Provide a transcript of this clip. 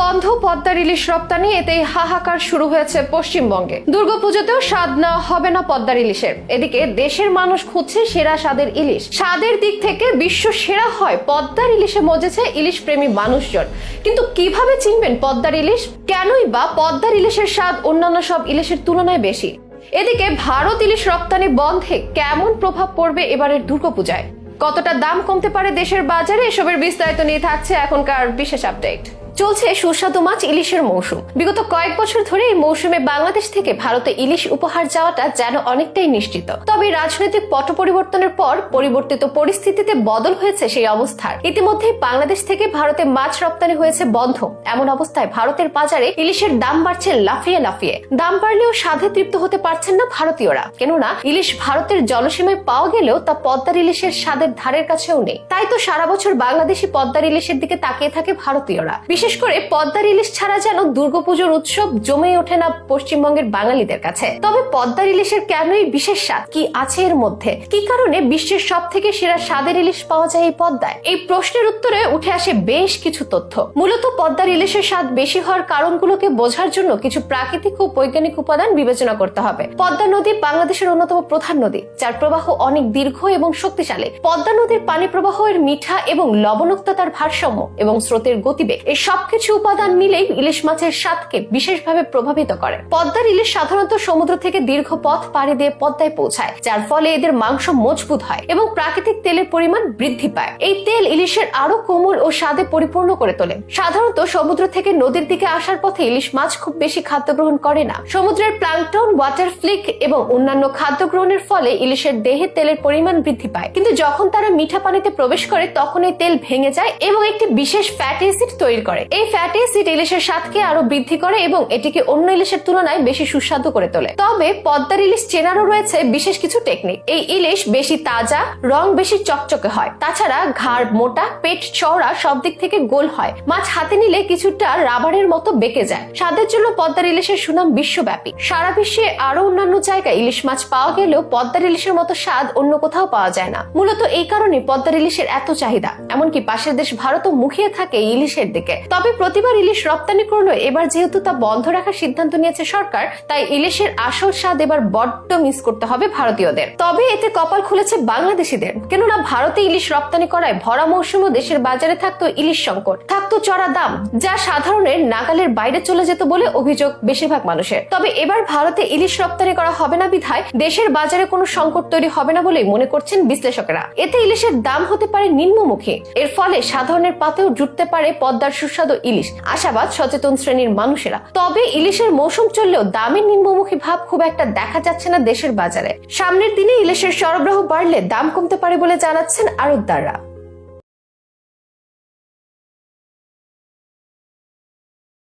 বন্ধ পদ্মার ইলিশ রপ্তানি, এতেই হাহাকার শুরু হয়েছে পশ্চিমবঙ্গে। দুর্গাপুজোতেও স্বাদ নেওয়া হবে না পদ্মার ইলিশের এদিকে দেশের মানুষ খুঁজছে সেরা স্বাদের ইলিশ। স্বাদের দিক থেকে বিশ্ব সেরা হয় পদ্মার ইলিশে মজেছে ইলিশ প্রেমী মানুষজন। কিন্তু কীভাবে চিনবেন পদ্মার ইলিশ কেনই বা পদ্মার ইলিশের স্বাদ অন্যান্য সব ইলিশের তুলনায় বেশি? এদিকে ভারত ইলিশ রপ্তানি বন্ধে কেমন প্রভাব পড়বে এবারের দুর্গাপূজায়? কতটা দাম কমতে পারে দেশের বাজারে? এসবের বিস্তারিত নিয়ে থাকছে এখনকার বিশেষ আপডেট। চলছে সুস্বাদু মাছ ইলিশের মৌসুম। বিগত কয়েক বছর ধরে এই মৌসুমে বাংলাদেশ থেকে ভারতে ইলিশ উপহার যাওয়াটা যেন অনেকটাই নিশ্চিত। তবে রাজনৈতিক পট পরিবর্তনের পর পরিবর্তিত পরিস্থিতিতে বদল হয়েছে সেই অবস্থার ইতিমধ্যে বাংলাদেশ থেকে ভারতে মাছ রপ্তানি হয়েছে বন্ধ। এমন অবস্থায় ভারতের বাজারে ইলিশের দাম বাড়ছে লাফিয়ে লাফিয়ে। দাম বাড়লেও স্বাদে তৃপ্ত হতে পারছেন না ভারতীয়রা। কেননা, ইলিশ ভারতের জলসীমায় পাওয়া গেলেও তা পদ্মার ইলিশের স্বাদের ধারের কাছেও নেই। তাই তো সারা বছর বাংলাদেশি পদ্মার ইলিশের দিকে তাকিয়ে থাকে ভারতীয়রা। বিশেষ করে পদ্মার ইলিশ ছাড়া যেন দুর্গাপুজোর উৎসব জমে ওঠে না পশ্চিমবঙ্গের বাঙালিদের কাছে। তবে পদ্মার ইলিশের কেনই বিশেষ স্বাদ? কি আছে এর মধ্যে? কি কারণে বিশ্বের সব থেকে সেরা স্বাদের ইলিশ পাওয়া যায় এই পদ্মায়? এই প্রশ্নের উত্তরে উঠে আসে বেশ কিছু তথ্য। মূলত পদ্মার ইলিশের স্বাদ বেশি হওয়ার কারণগুলোকে বোঝার জন্য কিছু প্রাকৃতিক ও বৈজ্ঞানিক উপাদান বিবেচনা করতে হবে। পদ্মা নদী বাংলাদেশের অন্যতম প্রধান নদী, যার প্রবাহ অনেক দীর্ঘ এবং শক্তিশালী। পদ্মা নদীর পানি প্রবাহ এর মিঠা এবং লবণাক্ততার ভারসাম্য এবং স্রোতের গতিবেগ এই সবকিছু উপাদান মিলেই ইলিশ মাছের স্বাদকে বিশেষভাবে প্রভাবিত করে। পদ্মার ইলিশ সাধারণত সমুদ্র থেকে দীর্ঘ পথ পাড়ি দিয়ে পদ্মায় পৌঁছায়, যার ফলে এদের মাংস মজবুত হয় এবং প্রাকৃতিক তেলের পরিমাণ বৃদ্ধি পায়। এই তেল ইলিশের আরও কোমল ও স্বাদে পরিপূর্ণ করে তোলে। সাধারণত সমুদ্র থেকে নদীর দিকে আসার পথে ইলিশ মাছ খুব বেশি খাদ্য গ্রহণ করে না। সমুদ্রের প্লাংটন, ওয়াটার ফ্লিক এবং অন্যান্য খাদ্য গ্রহণের ফলে ইলিশের দেহে তেলের পরিমাণ বৃদ্ধি পায়। কিন্তু যখন তারা মিঠা পানিতে প্রবেশ করে, তখন এই তেল ভেঙে যায় এবং একটি বিশেষ ফ্যাট অ্যাসিড তৈরি করে। এই ফ্যাটি অ্যাসিড ইলিশের স্বাদকে আরও বৃদ্ধি করে এবং এটিকে অন্য ইলিশের তুলনায় বেশি সুস্বাদু করে তোলে। তবে পদ্মার ইলিশ চেনারও রয়েছে বিশেষ কিছু টেকনিক এই ইলিশ বেশি তাজা, রং বেশি চকচকে হয়। তাছাড়া ঘাড় মোটা, পেট চওড়া সব দিক থেকে গোল হয়। মাছ হাতে নিলে কিছুটা রাবারের মতো বেঁকে যায়। স্বাদের জন্য পদ্মার ইলিশের সুনাম বিশ্বব্যাপী। সারা বিশ্বে আরও অন্যান্য জায়গায় ইলিশ মাছ পাওয়া গেলেও পদ্মার ইলিশের মতো স্বাদ অন্য কোথাও পাওয়া যায় না। মূলত এই কারণে পদ্মার ইলিশের এত চাহিদা। এমনকি পাশের দেশ ভারতও মুখিয়ে থাকে ইলিশের দিকে। তবে প্রতিবার ইলিশ রপ্তানি করল। এবার যেহেতু তা বন্ধ রাখার সিদ্ধান্ত নিয়েছে সরকার, তাই ইলিশের আসল স্বাদ এবার বড্ড মিস করতে হবে ভারতীয়দের। তবে এতে কপাল খুলেছে বাংলাদেশিদের। কেননা ভারতে ইলিশ রপ্তানি করায় ভরা মৌসুমও দেশের বাজারে থাকতো ইলিশ সংকট। থাকতো চড়া দাম, যা সাধারণের নাগালের বাইরে চলে যেত বলে অভিযোগ বেশিরভাগ মানুষের। তবে এবার ভারতে ইলিশ রপ্তানি করা হবে না বিধায় দেশের বাজারে কোনো সংকট তৈরি হবে না বলেই মনে করছেন বিশ্লেষকেরা। এতে ইলিশের দাম হতে পারে নিম্নমুখী। এর ফলে সাধারণের পাতেও জুটতে পারে পদ্মার ইলিশ। আশাবাদ সচেতন শ্রেণির মানুষেরা। তবে ইলিশের মৌসুম চললেও দামের নিম্নমুখী ভাব খুব একটা দেখা যাচ্ছে না দেশের বাজারে। সামনের দিনে ইলিশের সরবরাহ বাড়লে দাম কমতে পারে বলে জানাচ্ছেন আড়তদাররা।